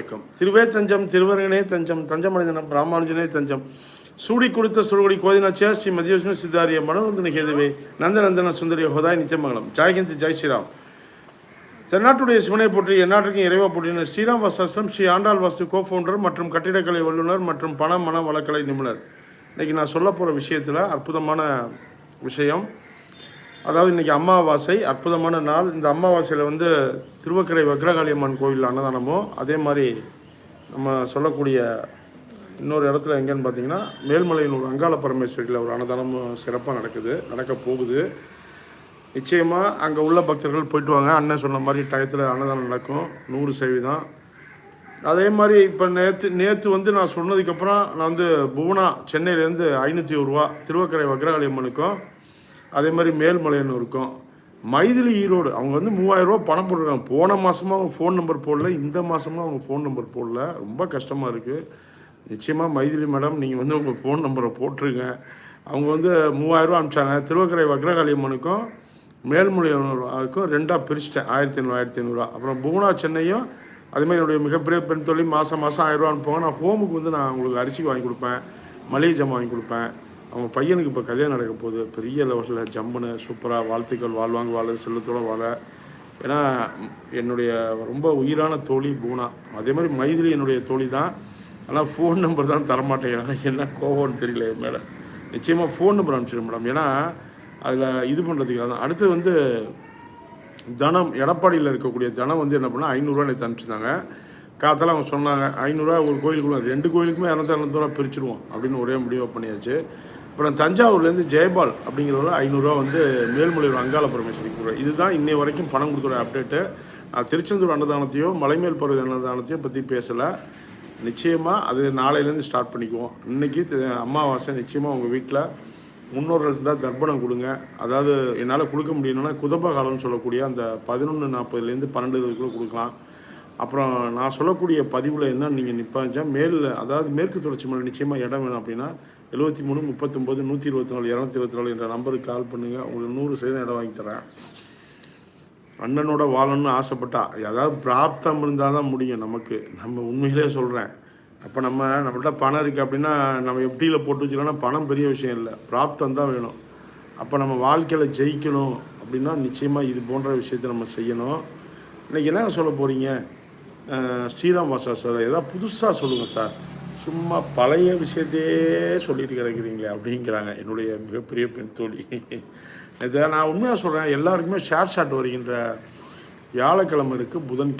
வணக்கம். திருவே தஞ்சம் திருவரங்கனே தஞ்சம் தஞ்சமடைந்தனம் ராமானுஜனே தஞ்சம். சூடி கொடுத்த சுருகுடி கோதினாச்சியா ஸ்ரீ மதியவிஷ்ணு சித்தாரிய மனோநந்தன கேதுவே நந்தநந்தன சுந்தரிய ஹோதாய் நித்தியமங்கலம். ஜெய்ஹிந்த் ஜெய் ஸ்ரீராம். தென்னாட்டுடைய சிவனை போற்றி எந்நாட்டுக்கும் இறைவா போற்றின ஸ்ரீராம் வாசாஸ்திரம் ஸ்ரீ ஆண்டாள் வாஸ்து கோ ஃபவுண்டர் மற்றும் கட்டிடக்கலை வல்லுநர் மற்றும் பண மன வழக்கலை நிபுணர். இன்னைக்கு நான் சொல்ல போகிற விஷயத்தில் அற்புதமான விஷயம் அதாவது இன்றைக்கி அமாவாசை அற்புதமான நாள். இந்த அமாவாசையில் வந்து திருவக்கரை வக்ரகாளியம்மன் அம்மன் கோவில் அன்னதானமும் அதே மாதிரி நம்ம சொல்லக்கூடிய இன்னொரு இடத்துல எங்கேன்னு பார்த்தீங்கன்னா மேல்மலையில் அங்காள பரமேஸ்வரியில் ஒரு அன்னதானமும் சிறப்பாக நடக்குது நடக்க போகுது. நிச்சயமாக அங்கே உள்ள பக்தர்கள் போயிட்டு வாங்க. அண்ணன் சொன்ன மாதிரி டயத்தில் அன்னதானம் நடக்கும். நூறு சதவீதம். அதே மாதிரி இப்போ நேற்று நேற்று வந்து நான் சொன்னதுக்கப்புறம் நான் வந்து புவனா சென்னையிலேருந்து ஐநூற்றி ஒரு ரூபா திருவக்கரை வக்ரகாளியம்மனுக்கும் அதே மாதிரி மேல்மலையன் இருக்கும். மைதிலி ஈரோடு அவங்க வந்து மூவாயிரம் ரூபா பணம் போட்டிருக்காங்க. போன மாதமாக அவங்க ஃபோன் நம்பர் போடல இந்த மாதமும் அவங்க ஃபோன் நம்பர் போடல. ரொம்ப கஷ்டமாக இருக்குது நிச்சயமாக மைதிலி மேடம் நீங்கள் வந்து உங்கள் ஃபோன் நம்பரை போட்டிருங்க. அவங்க வந்து மூவாயிரரூபா அனுப்பிச்சாங்க. திருவக்கரை வக்ரகாளி அம்மனுக்கும் மேல்மொழிக்கும் ரெண்டாக பிரிச்சிட்டேன். ஆயிரத்தி ஐநூறு ஆயிரத்தி ஐநூறுரூவா அப்புறம் பூனா சென்னையும் அதேமாதிரி என்னுடைய மிகப்பெரிய பெண் தொழில் மாதம் மாதம் ஆயிரம் அனுப்புவாங்க நான் ஹோமுக்கு வந்து நான் உங்களுக்கு அரிசி வாங்கி கொடுப்பேன். மளிகை ஜாமான் வாங்கி கொடுப்பேன். அவங்க பையனுக்கு இப்போ கல்யாணம் நடக்க போகுது. பெரிய லெவலில் ஜம்முன்னு சூப்பராக வாழ்த்துக்கள் வாழ்வாங்க வாழ செல்லத்தோடு வாழ. ஏன்னா என்னுடைய ரொம்ப உயிரான தோழி பூனா. அதே மாதிரி மைதிலி என்னுடைய தோழி தான். ஆனால் ஃபோன் நம்பர் தான் தரமாட்டேங்கிறாங்க என்ன கோவம்னு தெரியல என் மேலே. நிச்சயமாக ஃபோன் நம்பர் அனுப்பிச்சிடும் மேடம் ஏன்னா அதில் இது பண்ணுறதுக்காக தான். அடுத்து வந்து தனம் எடப்பாடியில் இருக்கக்கூடிய தனம் வந்து என்ன பண்ணால் ஐநூறுரூவா நேற்று அனுப்பிச்சிருந்தாங்க. காத்தால அவங்க சொன்னாங்க ஐநூறுரூவா ஒரு கோயிலுக்குள்ள ரெண்டு கோயிலுக்குமே இரநூத்தி இரநூத்தூரூவா பிரிச்சிருவோம் அப்படின்னு ஒரே முடிவாக பண்ணியாச்சு. அப்புறம் தஞ்சாவூர்லேருந்து ஜெயபால் அப்படிங்கிறவர் ஐநூறுரூவா வந்து மேல்மலையூர் அங்காள பரமேஸ்வரிக்கு கொடுக்குறாரு இதுதான் இன்னை வரைக்கும் பணம் கொடுக்குற அப்டேட்டு நான் திருச்செந்தூர் அன்னதானத்தையோ மலைமேல் பருவ அன்னதானத்தையோ பற்றி பேசலை. நிச்சயமாக அது நாளையிலேருந்து ஸ்டார்ட் பண்ணிக்குவோம். இன்றைக்கி அமாவாசை நிச்சயமாக உங்கள் வீட்டில் முன்னோர்கள் இருந்தால் தர்ப்பணம் கொடுங்க. அதாவது என்னால் கொடுக்க முடியணும்னா குதப காலம்னு சொல்லக்கூடிய அந்த பதினொன்று நாற்பதுலேருந்து பன்னெண்டு இதுக்குள்ளே கொடுக்கலாம். அப்புறம் நான் சொல்லக்கூடிய பதிவில் என்ன நீங்கள் நிற்பாச்சா மேல் அதாவது மேற்கு தொடர்ச்சி மலை நிச்சயமாக இடம் வேணும் அப்படின்னா எழுபத்தி மூணு முப்பத்தொம்போது நூற்றி இருபத்தி நாலு இரநூத்தி இருபத்தி நாலு என்ற நம்பருக்கு கால் பண்ணுங்கள் உங்களுக்கு நூறு சதவீதம் இடம் வாங்கி தரேன். அண்ணனோட வாழணும்னு ஆசைப்பட்டா ஏதாவது பிராப்தம் இருந்தால் தான் முடியும் நமக்கு. நம்ம உண்மையிலே சொல்கிறேன் அப்போ நம்ம நம்மள்ட்ட பணம் இருக்குது அப்படின்னா நம்ம எப்படியில் போட்டு வச்சுக்கோன்னா பணம் பெரிய விஷயம் இல்லை. பிராப்தம் தான் வேணும். அப்போ நம்ம வாழ்க்கையில் ஜெயிக்கணும் அப்படின்னா நிச்சயமாக இது போன்ற விஷயத்தை நம்ம செய்யணும். இன்றைக்கி என்ன சொல்ல போகிறீங்க ஸ்ரீராம் வாசா சார் ஏதாவது புதுசாக சொல்லுங்கள் சார். சும்மா பழைய விஷயத்தையே சொல்லிட்டு கிடக்குறீங்களே அப்படிங்கிறாங்க என்னுடைய மிகப்பெரிய பெண் தோழி. இதை நான் உண்மையாக சொல்கிறேன் எல்லாருக்குமே ஷேர் ஷாட் வருகின்ற வியாழக்கிழமை இருக்குது புதன்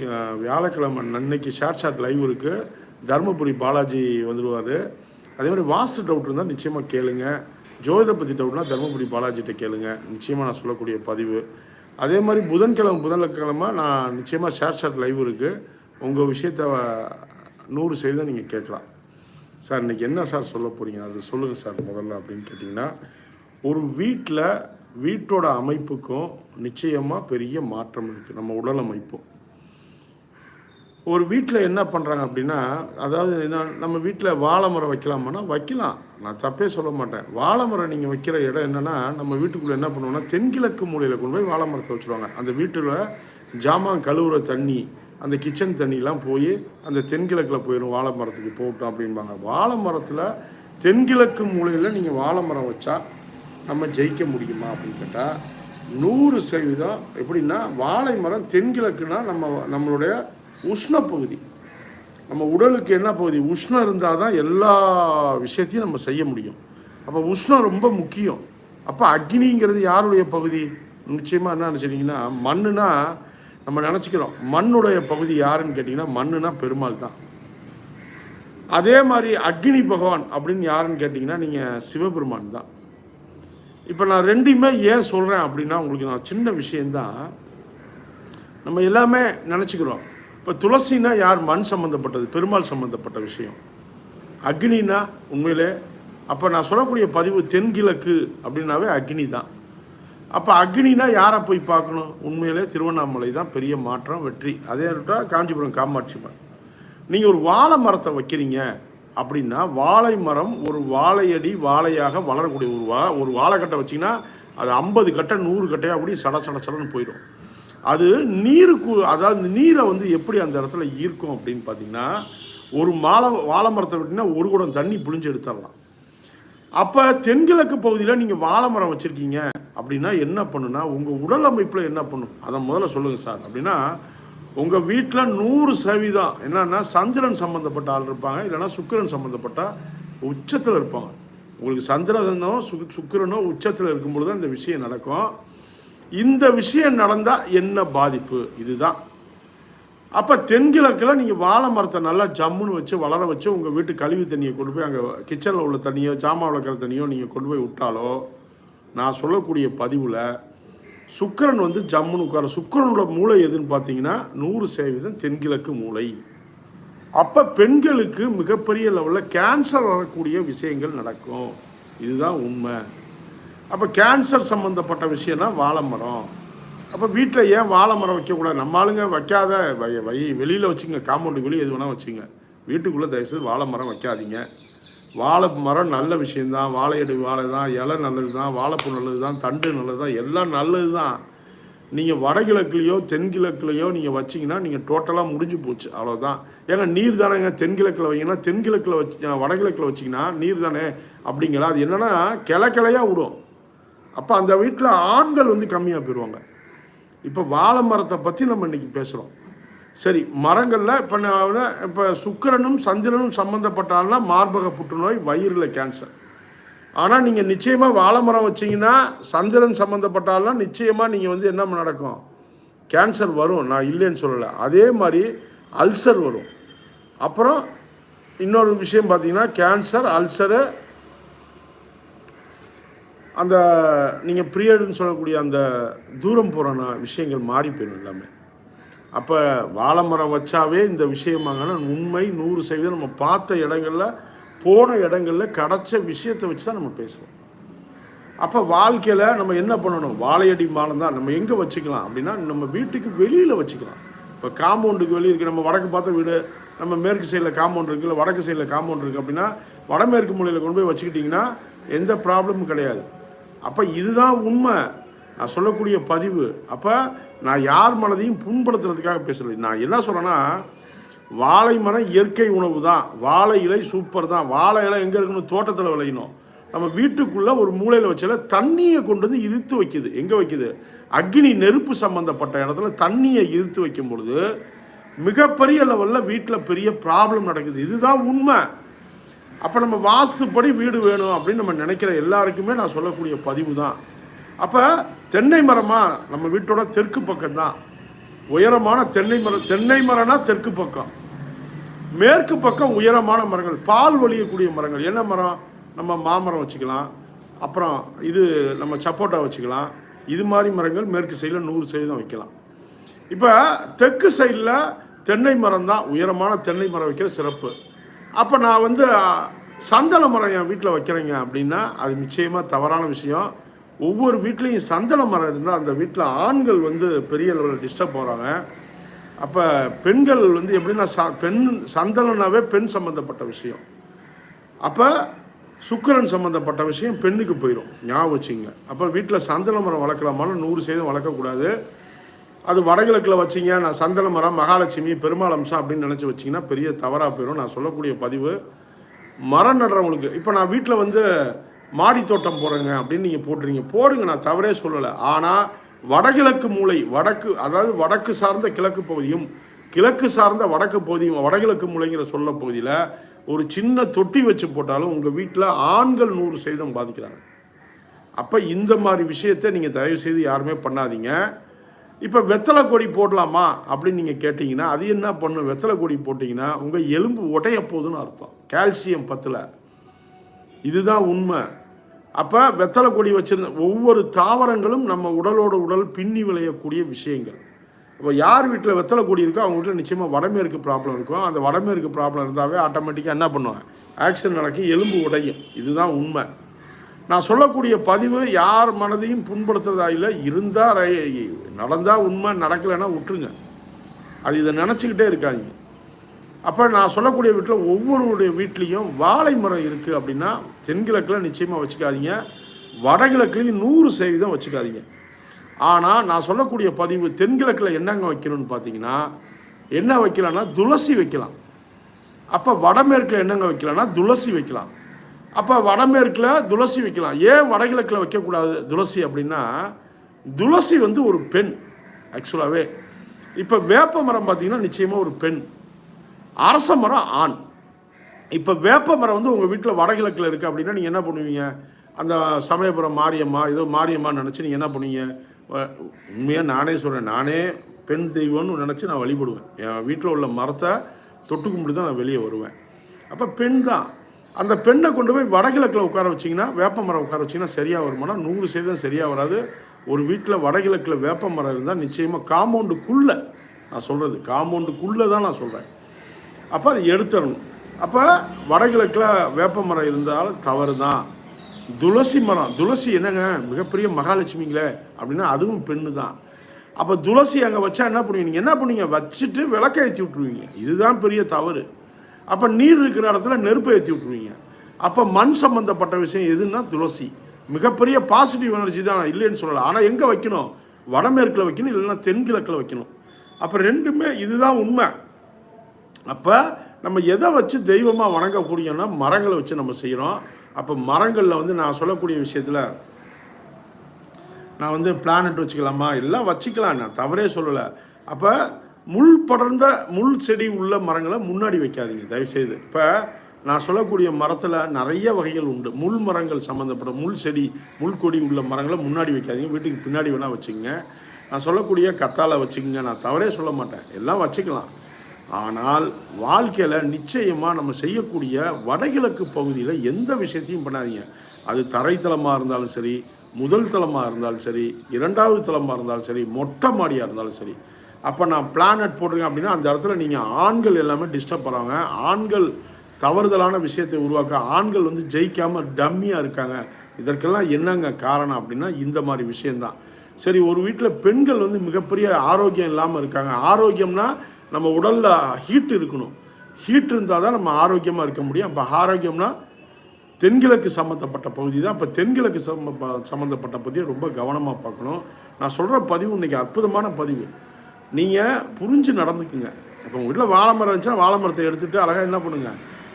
வியாழக்கிழமை அன்னைக்கு ஷேர் ஷாட் லைவ் இருக்குது தருமபுரி பாலாஜி வந்துடுவார் அதே மாதிரி வாஸ்து டவுட் இருந்தால் நிச்சயமாக கேளுங்க. ஜோதிட பற்றி டவுட்னா தருமபுரி பாலாஜிகிட்ட கேளுங்க. நிச்சயமாக நான் சொல்லக்கூடிய பதிவு. அதே மாதிரி புதன்கிழமை புதன்கிழமை நான் நிச்சயமாக ஷேர் ஷாட் லைவ் இருக்குது உங்கள் விஷயத்த நூறு சதவீதம் நீங்கள் கேட்கலாம். சார் இன்றைக்கி என்ன சார் சொல்ல போகிறீங்க அது சொல்லுங்கள் சார் முதல்ல அப்படின்னு கேட்டிங்கன்னா ஒரு வீட்டில் வீட்டோட அமைப்புக்கும் நிச்சயமாக பெரிய மாற்றம் இருக்குது நம்ம உடல் அமைப்பும் ஒரு வீட்டில் என்ன பண்ணுறாங்க அப்படின்னா அதாவது என்ன நம்ம வீட்டில் வாழை மரம் வைக்கலாமான்னா வைக்கலாம். நான் தப்பே சொல்ல மாட்டேன். வாழை மரம் நீங்கள் வைக்கிற இடம் என்னென்னா நம்ம வீட்டுக்குள்ளே என்ன பண்ணுவோம்னா தென்கிழக்கு மூலையில் கொண்டு போய் வாழை மரத்தை வச்சுருவாங்க. அந்த வீட்டில் ஜாமான் கழுவுற தண்ணி அந்த கிச்சன் தண்ணிலாம் போய் அந்த தென்கிழக்கில் போயிடும் வாழை மரத்துக்கு போகட்டும் அப்படிம்பாங்க. வாழை மரத்தில் தென்கிழக்கு மூலையில் நீங்கள் வாழை மரம் வச்சா நம்ம ஜெயிக்க முடியுமா அப்படின்னு கேட்டால் நூறு சதவீதம் எப்படின்னா வாழை மரம் தென்கிழக்குனா நம்ம நம்மளுடைய உஷ்ண பகுதி. நம்ம உடலுக்கு என்ன பகுதி? உஷ்ணம் இருந்தால் தான் எல்லா விஷயத்தையும் நம்ம செய்ய முடியும். அப்போ உஷ்ணம் ரொம்ப முக்கியம். அப்போ அக்னிங்கிறது யாருடைய பகுதி? நிச்சயமாக என்ன நினச்சிட்டிங்கன்னா மண்ணுனா நம்ம நினச்சிக்கிறோம் மண்ணுடைய பகுதி யாருன்னு கேட்டிங்கன்னா மண்ணுனா பெருமாள் தான். அதே மாதிரி அக்னி பகவான் அப்படின்னு யாருன்னு கேட்டிங்கன்னா நீங்கள் சிவபெருமான் தான். இப்போ நான் ரெண்டையுமே ஏன் சொல்கிறேன் அப்படின்னா உங்களுக்கு நான் சின்ன விஷயந்தான் நம்ம எல்லாமே நினச்சிக்கிறோம். இப்போ துளசினா யார்? மண் சம்மந்தப்பட்டது பெருமாள் சம்மந்தப்பட்ட விஷயம். அக்னினா உண்மையிலே அப்போ நான் சொல்லக்கூடிய பதிவு தென்கிழக்கு அப்படின்னாவே அக்னி தான் அப்போ அக்னினா யாரை போய் பார்க்கணும்? உண்மையிலே திருவண்ணாமலை தான் பெரிய மாற்றம் வெற்றி. அதே விட்டால் காஞ்சிபுரம் காமாட்சி நீங்கள் ஒரு வாழை மரத்தை வைக்கிறீங்க அப்படின்னா வாழை மரம் ஒரு வாழையடி வாழையாக வளரக்கூடிய ஒரு வா ஒரு வாழைக்கட்டை வச்சிங்கன்னா அது ஐம்பது கட்டை நூறு கட்டையாக அப்படி சட சட சடன்னு போயிடும். அது நீருக்கு அதாவது நீரை வந்து எப்படி அந்த இடத்துல ஈர்க்கும் அப்படின்னு பார்த்தீங்கன்னா ஒரு மாலை வாழை மரத்தை விட்டிங்கன்னா ஒரு குடம் தண்ணி புழிஞ்சு எடுத்துடலாம். அப்போ தென்கிழக்கு பகுதியில் நீங்கள் வாழை மரம் வச்சுருக்கீங்க. அப்படின்னா என்ன பண்ணுன்னா உங்கள் உடல் அமைப்பில் என்ன பண்ணும்? அதை முதல்ல சொல்லுங்கள் சார். அப்படின்னா உங்கள் வீட்டில் நூறு சதவீதம் என்னன்னா சந்திரன் சம்மந்தப்பட்ட ஆள் இருப்பாங்க. இல்லைன்னா சுக்கிரன் சம்மந்தப்பட்ட உச்சத்தில் இருப்பாங்க. உங்களுக்கு சந்திரனோ சு சுக்கிரனோ உச்சத்தில் இருக்கும் பொழுது தான் இந்த விஷயம் நடக்கும். இந்த விஷயம் நடந்தால் என்ன பாதிப்பு? இதுதான். அப்போ தென்கிழக்கில் நீங்கள் வாழை மரத்தை நல்லா ஜம்முன்னு வச்சு வளர வச்சு உங்கள் வீட்டு கழிவு தண்ணியை கொண்டு போய் அங்கே கிச்சனில் உள்ள தண்ணியோ ஜாமான் வளர்க்குற தண்ணியோ நீங்கள் கொண்டு போய் விட்டாலோ நான் சொல்லக்கூடிய பதிவில் சுக்கிரன் வந்து ஜம்முன்னு உட்கார சுக்கிரனோட மூளை எதுன்னு பார்த்தீங்கன்னா நூறு சதவீதம் தென்கிழக்கு மூளை. அப்போ பெண்களுக்கு மிகப்பெரிய லெவலில் கேன்சர் வரக்கூடிய விஷயங்கள் நடக்கும். இதுதான் உண்மை. அப்போ கேன்சர் சம்மந்தப்பட்ட விஷயம்னா வாழை மரம் அப்போ வீட்டில் ஏன் வாழை மரம் வைக்கக்கூடாது? நம்ம ஆளுங்க வைக்காத வை வை வெளியில் வச்சுங்க காம்பவுண்டு வெளியே எது வேணால் வச்சுங்க. வீட்டுக்குள்ளே தயவுசெய்து வாழை மரம் வைக்காதீங்க. வாழை மரம் நல்ல விஷயந்தான் வாழையடி வாழை தான் இலை நல்லது தான் வாழைப்பூ நல்லது தான் தண்டு நல்லது தான் எல்லாம் நல்லது தான் நீங்கள் வடகிழக்குலையோ தென்கிழக்குலையோ நீங்கள் வச்சிங்கன்னா நீங்கள் டோட்டலாக முடிஞ்சு போச்சு. அவ்வளோதான் ஏங்க நீர் தானேங்க தென்கிழக்கில் வைங்கன்னா தென்கிழக்கில் வச்சு வடகிழக்கில் வச்சிங்கன்னா நீர் தானே அப்படிங்களா? அது என்னென்னா கிளக்கிளையாக விடும். அப்போ அந்த வீட்டில் ஆண்கள் வந்து கம்மியாக போயிடுவாங்க இப்போ வாழை மரத்தை பற்றி நம்ம இன்றைக்கி பேசுகிறோம் சரி மரங்களில் இப்போ நான் இப்போ சுக்கிரனும் சந்திரனும் சம்மந்தப்பட்டால்னா மார்பக புற்றுநோய் வயிறில் கேன்சர் ஆனால் நீங்கள் நிச்சயமாக வாழை மரம் வச்சீங்கன்னா சந்திரன் சம்மந்தப்பட்டாலும் நிச்சயமாக நீங்கள் வந்து என்ன நடக்கும்? கேன்சர் வரும். நான் இல்லைன்னு சொல்லலை. அதே மாதிரி அல்சர் வரும். அப்புறம் இன்னொரு விஷயம் பார்த்தீங்கன்னா கேன்சர் அல்சரு அந்த நீங்கள் ப்ரியடுன்னு சொல்லக்கூடிய அந்த தூரம் போகிற விஷயங்கள் மாறி போயிடும் எல்லாமே. அப்போ வாழைமரம் வச்சாவே இந்த விஷயமாங்கன்னா உண்மை நூறு சதவீதம் நம்ம பார்த்த இடங்களில் போன இடங்களில் கிடைச்ச விஷயத்தை வச்சு தான் நம்ம பேசுவோம். அப்போ வாழ்க்கையில் நம்ம என்ன பண்ணணும்? வாழையடி மாலம் தான் நம்ம எங்கே வச்சுக்கலாம்? அப்படின்னா நம்ம வீட்டுக்கு வெளியில் வச்சுக்கலாம். இப்போ காம்பவுண்டுக்கு வெளியே இருக்குது நம்ம வடக்கு பார்த்த வீடு நம்ம மேற்கு சைடில் காம்பவுண்ட் இருக்குது இல்லை வடக்கு சைடில் காம்பவுண்ட் இருக்குது அப்படின்னா வடமேற்கு மூலையில் கொண்டு போய் வச்சுக்கிட்டிங்கன்னா எந்த ப்ராப்ளமும் கிடையாது. அப்போ இதுதான் உண்மை. நான் சொல்லக்கூடிய பதிவு. அப்போ நான் யார் மனதையும் புண்படுத்துறதுக்காக பேசலை. நான் என்ன சொல்கிறேன்னா வாழை மரம் இயற்கை உணவு தான். வாழை இலை சூப்பர் தான். வாழை இலை எங்கே இருக்கணும் தோட்டத்தில் விளையணும். நம்ம வீட்டுக்குள்ளே ஒரு மூலையில் வச்சால தண்ணியை கொண்டு வந்து இழுத்து வைக்குது. எங்கே வைக்குது? அக்னி நெருப்பு சம்மந்தப்பட்ட இடத்துல தண்ணியை இழுத்து வைக்கும் பொழுது மிகப்பெரிய லெவலில் வீட்டில் பெரிய ப்ராப்ளம் நடக்குது. இதுதான் உண்மை. அப்போ நம்ம வாஸ்துப்படி வீடு வேணும் அப்படின்னு நம்ம நினைக்கிற எல்லாருக்குமே நான் சொல்லக்கூடிய பதிவு தான். அப்போ தென்னை மரமாக நம்ம வீட்டோட தெற்கு பக்கம் தான் உயரமான தென்னை மரம் தென்னை மரம்னா தெற்கு பக்கம். மேற்கு பக்கம் உயரமான மரங்கள் பால் வலியக்கூடிய மரங்கள். என்ன மரம்? நம்ம மாமரம் வச்சுக்கலாம். அப்புறம் இது நம்ம சப்போட்டா வச்சுக்கலாம். இது மாதிரி மரங்கள் மேற்கு சைடில் நூறு சதவீதம் வைக்கலாம். இப்போ தெற்கு சைடில் தென்னை மரம் தான் உயரமான தென்னை மரம் வைக்கிற சிறப்பு. அப்போ நான் வந்து சந்தன மரம் என் வீட்டில் வைக்கிறேங்க அப்படின்னா அது நிச்சயமாக தவறான விஷயம். ஒவ்வொரு வீட்லேயும் சந்தன மரம் இருந்தால் அந்த வீட்டில் ஆண்கள் வந்து பெரிய அளவில் டிஸ்டர்ப் போகிறாங்க அப்போ பெண்கள் வந்து எப்படின்னா ச பெண் சந்தனம்னாவே பெண் சம்மந்தப்பட்ட விஷயம். அப்போ சுக்கிரன் சம்மந்தப்பட்ட விஷயம் பெண்ணுக்கு போயிடும் ஞாபகம் வச்சுங்க. அப்போ வீட்டில் சந்தன மரம் வளர்க்கலாமான்னு நூறு சதவீதம் வளர்க்கக்கூடாது அது வடகிழக்கில் வச்சிங்க நான் சந்தன மரம் மகாலட்சுமி பெருமாள் அம்சம் அப்படின்னு நினச்சி வச்சிங்கன்னா பெரிய தவறாக போயிடும் நான் சொல்லக்கூடிய பதிவு. மரம் நடுறவங்களுக்கு இப்போ நான் வீட்டில் வந்து மாடி தோட்டம் போடுறேங்க அப்படின்னு நீங்கள் போடுறீங்க போடுங்க நான் தவறே சொல்லலை. ஆனால் வடகிழக்கு மூலை வடக்கு அதாவது வடக்கு சார்ந்த கிழக்கு பகுதியும் கிழக்கு சார்ந்த வடக்கு பகுதியும் வடகிழக்கு மூலைங்கிற சொல்ல பகுதியில் ஒரு சின்ன தொட்டி வச்சு போட்டாலும் உங்கள் வீட்டில் ஆண்கள் நூறு சதவீதம் பாதிக்கிறாங்க. அப்போ இந்த மாதிரி விஷயத்தை நீங்கள் தயவு செய்து யாருமே பண்ணாதீங்க. இப்போ வெத்தலை கொடி போடலாமா அப்படின்னு நீங்கள் கேட்டிங்கன்னா அது என்ன பண்ணும்? வெத்தலை கொடி போட்டிங்கன்னா உங்கள் எலும்பு உடைய போகுதுன்னு அர்த்தம். கால்சியம் பத்தில். இதுதான் உண்மை. அப்போ வெத்தலை கொடி வச்சிருந்த ஒவ்வொரு தாவரங்களும் நம்ம உடலோட உடல் பின்னி விளையக்கூடிய விஷயங்கள். இப்போ யார் வீட்டில் வெத்தலை கொடி இருக்கோ அவங்க வீட்டில் நிச்சயமாக வடமேற்கு ப்ராப்ளம் இருக்கும். அந்த வடமேற்கு ப்ராப்ளம் இருந்தாவே ஆட்டோமேட்டிக்காக என்ன பண்ணுவாங்க? ஆக்சிடென்ட் நடக்கும் எலும்பு உடையும். இதுதான் உண்மை. நான் சொல்லக்கூடிய பதிவு யார் மனதையும் புண்படுத்துறதா இல்லை இருந்தால் நடந்தால் உண்மை நடக்கலைன்னா விட்டுருங்க அது இதை நினச்சிக்கிட்டே இருக்காதீங்க. அப்போ நான் சொல்லக்கூடிய வீட்டில் ஒவ்வொருடைய வீட்லேயும் வாழை மரம் இருக்குது அப்படின்னா தென்கிழக்கில் நிச்சயமாக வச்சுக்காதீங்க. வடகிழக்குலையும் நூறு சதவீதம் வச்சுக்காதீங்க. ஆனால் நான் சொல்லக்கூடிய பதிவு தென்கிழக்கில் என்னங்க வைக்கணும்னு பார்த்தீங்கன்னா என்ன வைக்கலாம்னா துளசி வைக்கலாம். அப்போ வடமேற்கில் என்னங்க வைக்கலாம்னா துளசி வைக்கலாம். அப்போ வடமேற்கில் துளசி வைக்கலாம். ஏன் வடகிழக்கில் வைக்கக்கூடாது துளசி அப்படின்னா துளசி வந்து ஒரு பெண் ஆக்சுவலாகவே இப்போ வேப்ப மரம் பார்த்தீங்கன்னா நிச்சயமாக ஒரு பெண். அரச மரம் ஆண். இப்போ வேப்ப மரம் வந்து உங்கள் வீட்டில் வடகிழக்கில் இருக்குது அப்படின்னா நீங்கள் என்ன பண்ணுவீங்க? அந்த சமயபுரம் மாரியம்மா ஏதோ மாரியம்மா நினச்சி நீங்கள் என்ன பண்ணுவீங்க? உண்மையாக நானே சொல்கிறேன் நானே பெண் தெய்வம்னு நினச்சி நான் வழிபடுவேன். என் வீட்டில் உள்ள மரத்தை தொட்டு கும்பிட்டு தான் நான் வெளியே வருவேன். அப்போ பெண் தான். அந்த பெண்ணை கொண்டு போய் வடகிழக்கில் உட்கார வச்சிங்கன்னா வேப்ப மரம் உட்கார வச்சிங்கன்னா சரியாக வருமானா? நூறு சதவீதம் சரியாக வராது. ஒரு வீட்டில் வடகிழக்கில் வேப்ப மரம் இருந்தால் நிச்சயமாக காம்பவுண்டுக்குள்ளே நான் சொல்கிறது காம்பவுண்டுக்குள்ளே தான் நான் சொல்கிறேன் அப்போ அதை எடுத்துடணும். அப்போ வடகிழக்கில் வேப்ப மரம் இருந்தால் தவறு தான் துளசி மரம் துளசி என்னங்க? மிகப்பெரிய மகாலட்சுமிங்களே அப்படின்னா அதுவும் பெண்ணு தான் அப்போ துளசி அங்கே வச்சா என்ன பண்ணுவீங்க? நீங்கள் என்ன பண்ணுவீங்க? வச்சுட்டு விளக்க ஏற்றி விட்ருவீங்க இதுதான் பெரிய தவறு. அப்போ நீர் இருக்கிற இடத்துல நெருப்பை ஏற்றி விட்ருவீங்க அப்போ மண் சம்மந்தப்பட்ட விஷயம் எதுன்னா துளசி. மிகப்பெரிய பாசிட்டிவ் எனர்ஜி தான். இல்லைன்னு சொல்லலாம் ஆனால் எங்கே வைக்கணும்? வடமேற்கில் வைக்கணும் இல்லைன்னா தென்கிழக்கில் வைக்கணும். அப்போ ரெண்டுமே இதுதான் உண்மை. அப்போ நம்ம எதை வச்சு தெய்வமாக வணங்கக்கூடியன்னா மரங்களை வச்சு நம்ம செய்கிறோம் அப்போ மரங்களில் வந்து நான் சொல்லக்கூடிய விஷயத்தில் நான் வந்து பிளானட் வச்சுக்கலாமா? எல்லாம் வச்சுக்கலாம். நான் தவறே சொல்லலை. அப்போ முள் படர்ந்த முள் செடி உள்ள மரங்களை முன்னாடி வைக்காதீங்க. தயவுசெய்து. இப்போ நான் சொல்லக்கூடிய மரத்தில் நிறைய வகைகள் உண்டு. முள் மரங்கள் சம்மந்தப்பட்ட முள் செடி முள் கொடி உள்ள மரங்களை முன்னாடி வைக்காதீங்க. வீட்டுக்கு பின்னாடி வேணால் வச்சுக்கோங்க. நான் சொல்லக்கூடிய கத்தாழை வச்சுக்கோங்க. நான் தவறே சொல்ல மாட்டேன். எல்லாம் வச்சுக்கலாம். ஆனால் வாழ்க்கையில் நிச்சயமாக நம்ம செய்யக்கூடிய வடகிழக்கு பகுதியில் எந்த விஷயத்தையும் பண்ணாதீங்க. அது தரைத்தளமாக இருந்தாலும் சரி முதல் தளமாக இருந்தாலும் சரி இரண்டாவது தளமாக இருந்தாலும் சரி மொட்டை மாடியாக இருந்தாலும் சரி. அப்போ நான் பிளானட் போட்டிருக்கேன் அப்படின்னா அந்த இடத்துல நீங்கள் ஆண்கள் எல்லாமே டிஸ்டர்ப் பண்ணுவாங்க. ஆண்கள் தவறுதலான விஷயத்தை உருவாக்க ஆண்கள் வந்து ஜெயிக்காமல் டம்மியாக இருக்காங்க. இதற்கெல்லாம் என்னங்க காரணம் அப்படின்னா இந்த மாதிரி விஷயந்தான் சரி ஒரு வீட்டில் பெண்கள் வந்து மிகப்பெரிய ஆரோக்கியம் இல்லாமல் இருக்காங்க. ஆரோக்கியம்னா நம்ம உடலில் ஹீட் இருக்கணும். ஹீட் இருந்தால் தான் நம்ம ஆரோக்கியமாக இருக்க முடியும். அப்போ ஆரோக்கியம்னா தென்கிழக்கு சம்மந்தப்பட்ட பகுதி தான். இப்போ தென்கிழக்கு சம்ம ப- சம்மந்தப்பட்ட பகுதியை ரொம்ப கவனமாக பார்க்கணும். நான் சொல்கிற பதிவு இன்றைக்கி அற்புதமான பதிவு. நீங்கள் புரிஞ்சு நடந்துக்குங்க. இப்போ உங்கள் வீட்டில் வாழை மரம் இருந்துச்சுன்னா வாழை மரத்தை எடுத்துகிட்டு அழகாக என்ன பண்ணுங்க?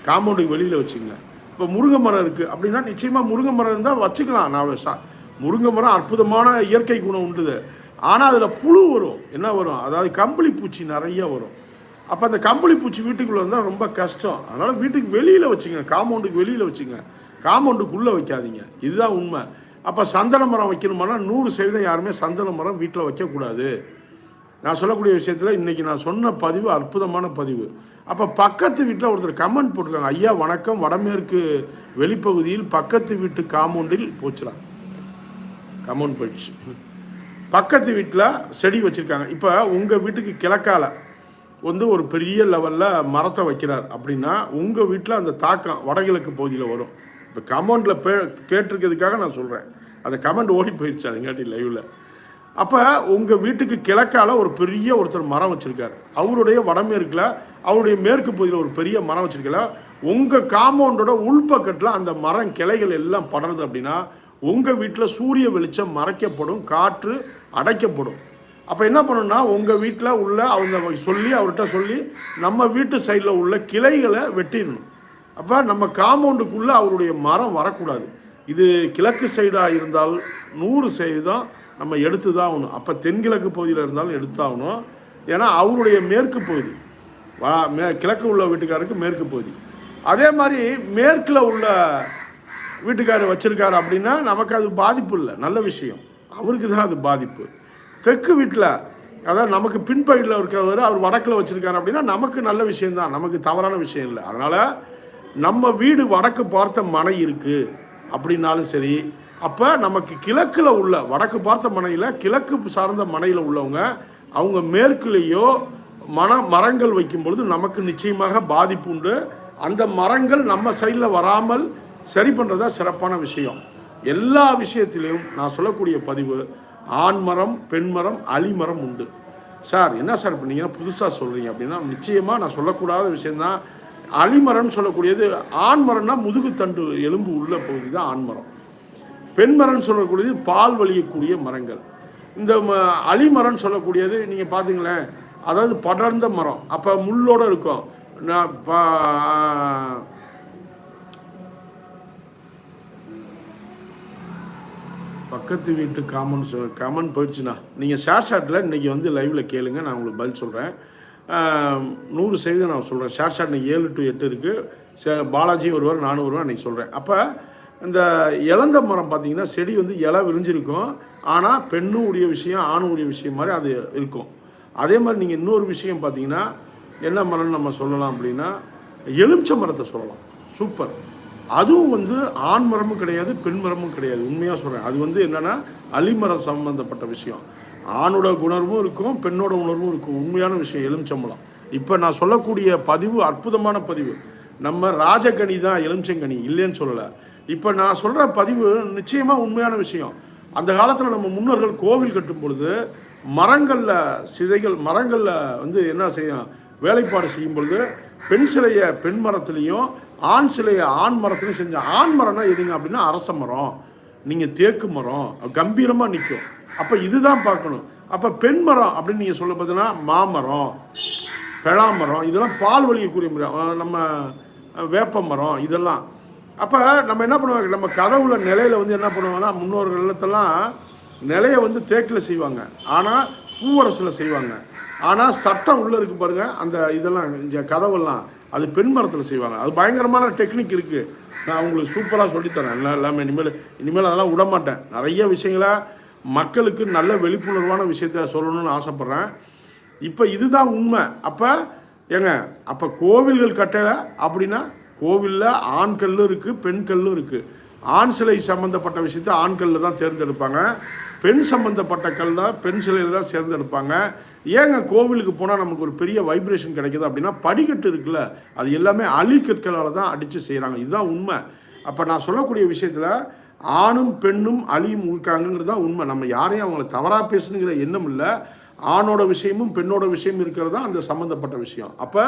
காம்பவுண்டுக்கு வெளியில் வச்சுங்க. இப்போ முருங்கை மரம் இருக்குது அப்படின்னா நிச்சயமாக முருங்கை மரம் இருந்தால் வச்சுக்கலாம். நான் சா முருங்கை மரம் அற்புதமான இயற்கை குணம் உண்டுது. ஆனால் அதில் புழு வரும். என்ன வரும்? அதாவது கம்பளி பூச்சி நிறைய வரும். அப்போ அந்த கம்பளி பூச்சி வீட்டுக்குள்ளே இருந்தால் ரொம்ப கஷ்டம். அதனால் வீட்டுக்கு வெளியில் வச்சுங்க. காம்பவுண்டுக்கு வெளியில் வச்சுங்க. காம்பவுண்டுக்குள்ளே வைக்காதீங்க. இதுதான் உண்மை. அப்போ சந்தன மரம் வைக்கணுமானா நூறு சதவீதம் யாருமே சந்தன மரம் வீட்டில் வைக்கக்கூடாது. நான் சொல்லக்கூடிய விஷயத்தில் இன்றைக்கி நான் சொன்ன பதிவு அற்புதமான பதிவு. அப்போ பக்கத்து வீட்டில் ஒருத்தர் கமெண்ட் போட்டிருக்காங்க. ஐயா வணக்கம். வடமேற்கு வெளிப்பகுதியில் பக்கத்து வீட்டு காம்பவுண்டில் போச்சுலாம் கமெண்ட் போயிடுச்சு. பக்கத்து வீட்டில் செடி வச்சுருக்காங்க. இப்போ உங்கள் வீட்டுக்கு கிழக்கால வந்து ஒரு பெரிய லெவலில் மரத்தை வைக்கிறார் அப்படின்னா உங்கள் வீட்டில் அந்த தாக்கம் வடகிழக்கு பகுதியில் வரும். இப்போ கமெண்டில் பே கேட்டிருக்கிறதுக்காக நான் சொல்கிறேன் அந்த கமெண்ட் ஓடி போயிடுச்சு அதுங்காட்டி லைவில் அப்போ உங்கள் வீட்டுக்கு கிழக்கால ஒரு பெரிய ஒருத்தர் மரம் வச்சுருக்காரு. அவருடைய வடமேற்கில் அவருடைய மேற்கு பகுதியில் ஒரு பெரிய மரம் வச்சுருக்கல. உங்கள் காம்பவுண்டோட உள்பக்கத்தில் அந்த மரம் கிளைகள் எல்லாம் படுறது அப்படின்னா உங்கள் வீட்டில் சூரிய வெளிச்சம் மறைக்கப்படும் காற்று அடைக்கப்படும். அப்போ என்ன பண்ணணும்னா உங்கள் வீட்டில் உள்ள அவங்க சொல்லி அவர்கிட்ட சொல்லி நம்ம வீட்டு சைடில் உள்ள கிளைகளை வெட்டிடணும். அப்போ நம்ம காம்பவுண்டுக்குள்ளே அவருடைய மரம் வரக்கூடாது. இது கிழக்கு சைடாக இருந்தால் நூறு சதவீதம் நம்ம எடுத்து தான் ஆகணும். அப்போ தென்கிழக்கு பகுதியில் இருந்தாலும் எடுத்தாகணும். ஏன்னா அவருடைய மேற்கு பகுதி. வா மே கிழக்கு உள்ள வீட்டுக்காருக்கு மேற்கு பகுதி. அதே மாதிரி மேற்கில் உள்ள வீட்டுக்காரர் வச்சிருக்காரு அப்படின்னா நமக்கு அது பாதிப்பு இல்லை. நல்ல விஷயம். அவருக்கு தான் அது பாதிப்பு. தெற்கு வீட்டில் அதாவது நமக்கு பின்பகுதியில் இருக்கிறவர் அவர் வடக்கில் வச்சுருக்காரு அப்படின்னா நமக்கு நல்ல விஷயம்தான் நமக்கு தவறான விஷயம் இல்லை. அதனால் நம்ம வீடு வடக்கு பார்த்த மனை இருக்குது அப்படின்னாலும் சரி அப்போ நமக்கு கிழக்கில் உள்ள வடக்கு பார்த்த மனையில் கிழக்கு சார்ந்த மனையில் உள்ளவங்க அவங்க மேற்குலேயோ மன மரங்கள் வைக்கும் பொழுது நமக்கு நிச்சயமாக பாதிப்பு உண்டு. அந்த மரங்கள் நம்ம சைடில் வராமல் சரி பண்ணுறதா சிறப்பான விஷயம். எல்லா விஷயத்திலையும் நான் சொல்லக்கூடிய பதிவு ஆண்மரம் பெண்மரம் அலிமரம் உண்டு. சார் என்ன சார் பண்ணீங்கன்னா புதுசாக சொல்கிறீங்க அப்படின்னா நிச்சயமாக நான் சொல்லக்கூடாத விஷயந்தான் அலிமரம்னு சொல்லக்கூடியது ஆண் மரம்னா முதுகுத்தண்டு எலும்பு உள்ள பகுதி தான் ஆண் மரம். சொல்லக்கூடியது பால் வலியக்கூடிய மரங்கள். இந்த ம- அலிமரம்னு சொல்லக்கூடியது நீங்கள் பார்த்தீங்களேன் அதாவது படர்ந்த மரம். அப்போ முள்ளோடு இருக்கும். நான் பக்கத்து வீட்டு காமன் சொ காமன் போயிடுச்சுண்ணா. நீங்கள் ஷேர் ஷாட்டில் இன்றைக்கி வந்து லைவில் கேளுங்க நான் உங்களுக்கு பதில் சொல்கிறேன் நூறு சதவீதம் நான் சொல்கிறேன் ஷேர் ஷாட் இன்றைக்கி ஏழு டு எட்டு இருக்குது பாலாஜி வருவார் நானும் ஒருவர் அன்றைக்கி சொல்கிறேன் அப்போ இந்த இலந்த மரம் பார்த்தீங்கன்னா செடி வந்து இலை விரிஞ்சிருக்கும். ஆனால் பெண்ணும் உடைய விஷயம் ஆணும் உடைய விஷயம் மாதிரி அது இருக்கும். அதே மாதிரி நீங்கள் இன்னொரு விஷயம் பார்த்தீங்கன்னா என்ன மரம்னு நம்ம சொல்லலாம் அப்படின்னா எலுமிச்சை மரத்தை சொல்லலாம். சூப்பர். அதுவும் வந்து ஆண் மரமும் கிடையாது பெண் மரமும் கிடையாது. உண்மையாக சொல்கிறேன் அது வந்து என்னென்னா அலிமரம் சம்மந்தப்பட்ட விஷயம். ஆணோட உணர்வும் இருக்கும் பெண்ணோட உணர்வும் இருக்கும். உண்மையான விஷயம் எலுமிச்சம்பழம். இப்போ நான் சொல்லக்கூடிய பதிவு அற்புதமான பதிவு. நம்ம ராஜகனி தான் எலுமிச்சங்கனி இல்லைன்னு சொல்லலை. இப்போ நான் சொல்கிற பதிவு நிச்சயமாக உண்மையான விஷயம். அந்த காலத்தில் நம்ம முன்னோர்கள் கோவில் கட்டும் பொழுது மரங்களில் சிதைகள் மரங்களில் வந்து என்ன செய்யும் வேலைப்பாடு செய்யும் பொழுது பெண் சிலையை பெண் மரத்துலேயும் ஆண் சிலையை ஆண் மரத்துலையும் செஞ்சேன் ஆண் மரம்னா எதுங்க அப்படின்னா அரச மரம். நீங்கள் தேக்கு மரம். கம்பீரமாக நிற்கும் அப்போ இதுதான் பார்க்கணும். அப்போ பெண் மரம் அப்படின்னு நீங்கள் சொல்ல பார்த்தீங்கன்னா மாமரம் பெழாமரம் இதெல்லாம் பால் வலிக்கக்கூடிய மரம். நம்ம வேப்ப மரம் இதெல்லாம். அப்போ நம்ம என்ன பண்ணுவாங்க? நம்ம கதவுல நிலையில வந்து என்ன பண்ணுவாங்கன்னா முன்னோர்கள் இல்லத்தெல்லாம் நிலையை வந்து தேக்கில் செய்வாங்க. ஆனால் பூவரசில் செய்வாங்க. ஆனால் சட்டம் உள்ளே இருக்கு பாருங்க. அந்த இதெல்லாம் இந்த கதவெல்லாம். அது பெண் மரத்தில் செய்வாங்க. அது பயங்கரமான டெக்னிக் இருக்குது நான் உங்களுக்கு சூப்பராக சொல்லித்தரேன். எல்லாம் எல்லாமே இனிமேல் இனிமேல் அதெல்லாம் விட மாட்டேன். நிறைய விஷயங்களை மக்களுக்கு நல்ல விழிப்புணர்வான விஷயத்த சொல்லணும்னு ஆசைப்பட்றேன். இப்போ இதுதான் உண்மை. அப்போ ஏங்க அப்போ கோவில்கள் கட்டலை அப்படின்னா கோவிலில் ஆண் கல்லும் இருக்குது பெண் கல்லும் இருக்குது ஆண் சிலை சம்மந்தப்பட்ட விஷயத்தை ஆண்களில் தான் தேர்ந்தெடுப்பாங்க. பெண் சம்மந்தப்பட்ட கல் தான் பெண் சிலையில் தான் தேர்ந்தெடுப்பாங்க. ஏங்க கோவிலுக்கு போனால் நமக்கு ஒரு பெரிய வைப்ரேஷன் கிடைக்குது அப்படின்னா படிக்கட்டு இருக்குல்ல அது எல்லாமே அலிக்கற்களால் தான் அடித்து செய்கிறாங்க இதுதான் உண்மை. அப்போ நான் சொல்லக்கூடிய விஷயத்தில் ஆணும் பெண்ணும் அழியும் இருக்காங்கிறது தான் உண்மை. நம்ம யாரையும் அவங்கள தவறாக பேசணுங்கிற எண்ணம் இல்லை. ஆணோட விஷயமும் பெண்ணோட விஷயமும் இருக்கிறது தான் அந்த சம்மந்தப்பட்ட விஷயம். அப்போ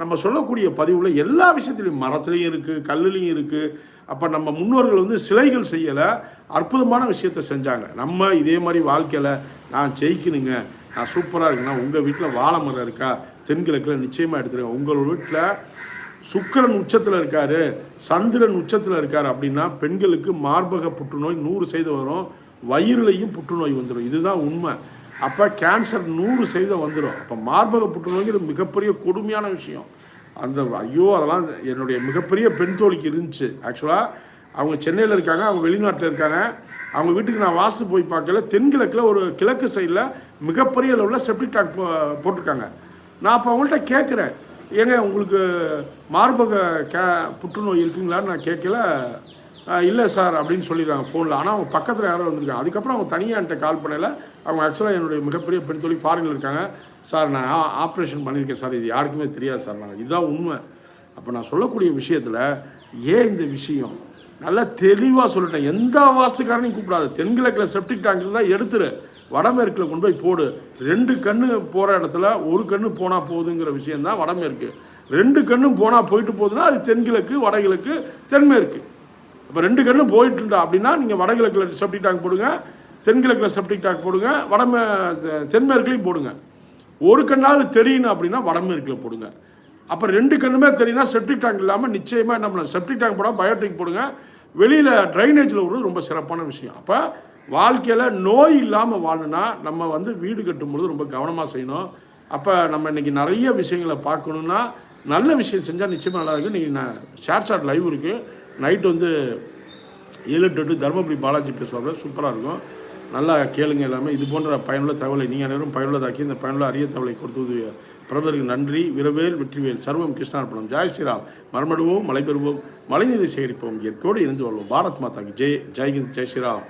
நம்ம சொல்லக்கூடிய பதிவில் எல்லா விஷயத்துலையும் மரத்துலேயும் இருக்குது கல்லுலேயும் இருக்குது அப்போ நம்ம முன்னோர்கள் வந்து சிலைகள் செய்யலை அற்புதமான விஷயத்த செஞ்சாங்க. நம்ம இதே மாதிரி வாழ்க்கையில் நான் ஜெயிக்கணுங்க நான் சூப்பராக இருக்குன்னா உங்கள் வீட்டில் வாழை மரம் இருக்கா? தென்கிழக்கில் நிச்சயமாக எடுத்துருங்க. உங்கள் வீட்டில் சுக்கிரன் உச்சத்தில் இருக்காரு சந்திரன் உச்சத்தில் இருக்காரு அப்படின்னா பெண்களுக்கு மார்பக புற்றுநோய் நூறு சதவீதம் வரும் வயிறுலையும் புற்றுநோய் வந்துடும் இதுதான் உண்மை. அப்போ கேன்சர் நூறு சதவீதம் வந்துடும் அப்போ மார்பக புற்றுநோய்ங்கிறது மிகப்பெரிய கொடுமையான விஷயம். அந்த ஐயோ அதெல்லாம் என்னுடைய மிகப்பெரிய பெண் தோழிக்கு இருந்துச்சு. ஆக்சுவலாக அவங்க சென்னையில் இருக்காங்க அவங்க வெளிநாட்டில் இருக்காங்க. அவங்க வீட்டுக்கு நான் வாசு போய் பார்க்கல. தென்கிழக்கில் ஒரு கிழக்கு சைடில் மிகப்பெரிய அளவில் செப்டிக் டாக் போட்டிருக்காங்க. நான் அப்போ அவங்கள்ட்ட கேட்குறேன். ஏங்க உங்களுக்கு மார்பக கே புற்றுநோய் இருக்குங்களான்னு நான் கேட்கல. இல்லை சார் அப்படின்னு சொல்லிடுறாங்க ஃபோனில். ஆனால் அவங்க பக்கத்தில் யாரோ வந்திருக்காங்க. அதுக்கப்புறம் அவங்க தனியாக என்கிட்ட கால் பண்ணல. அவங்க ஆக்சுவலாக என்னுடைய மிகப்பெரிய பெண் தொழில் ஃபாரினில் இருக்காங்க. சார் நான் ஆப்ரேஷன் பண்ணியிருக்கேன் சார். இது யாருக்குமே தெரியாது சார். நான் இதுதான் உண்மை. அப்போ நான் சொல்லக்கூடிய விஷயத்தில் ஏன் இந்த விஷயம்? நல்லா தெளிவாக சொல்லிட்டேன். எந்த வாஸ்துக்காரனையும் கூப்பிடாது. தென்கிழக்கில் செப்டிக் டேங்க் இருந்தால் எடுத்துரு. வடமேற்கில் கொண்டு போய் போடு. ரெண்டு கண்ணு போகிற இடத்துல ஒரு கண்ணு போனால் போகுதுங்கிற விஷயந்தான் வடமேற்கு. ரெண்டு கண்ணும் போனால் போயிட்டு போகுதுன்னா அது தென்கிழக்கு வடகிழக்கு தென்மேற்கு. இப்போ ரெண்டு கண்ணும் போயிட்டுண்டா. அப்படின்னா நீங்கள் வடகிழக்கில் செப்டிக் டேங்க் போடுங்க தென்கிழக்கில் செப்டிக் டேங்க் போடுங்க வடமே தென்மேற்குலையும் போடுங்க. ஒரு கண்ணாவது தெரியணும் அப்படின்னா வடமேற்கில் போடுங்க. அப்போ ரெண்டு கண்ணுமே தெரியும்னா செப்டிக் டேங்க் இல்லாமல் நிச்சயமாக என்ன பண்ணலாம் செப்டிக் டேங்க் போட பயோட்டிக் போடுங்க. வெளியில் ட்ரைனேஜில் விடுறது ரொம்ப சிறப்பான விஷயம். அப்போ வாழ்க்கையில் நோய் இல்லாமல் வாழணும்னா நம்ம வந்து வீடு கட்டும்பொழுது ரொம்ப கவனமாக செய்யணும். அப்போ நம்ம இன்னைக்கு நிறைய விஷயங்களை பார்க்கணுன்னா நல்ல விஷயம் செஞ்சால் நிச்சயமாக நல்லா இருக்கும். இன்றைக்கி நான் ஷேர் ஷாட் லைவ் இருக்குது நைட் வந்து ஏழு டு எட்டு தருமபுரி பாலாஜி பேசுவாங்க சூப்பராக இருக்கும். நல்லா கேளுங்க எல்லாமே. இது போன்ற பயனுள்ள தகவலை நீங்கள் அனைவரும் பயனுள்ளதாக்கி இந்த பயனுள்ள அரிய தகவலை கொடுத்து உதவிய பிரபலருக்கு நன்றி. விரவேல் வெற்றிவேல் சர்வம் கிருஷ்ணார்பணம். ஜாய் ஸ்ரீராம். மரமடுவோம் மலை பெறுவோம் மழைநீரை சேகரிப்போம். இயற்கையோடு இணைந்து வருவோம் பாரத் மாதாக்கு. ஜெய் ஜெய்ஹிந்த் ஜெய் ஸ்ரீராம்.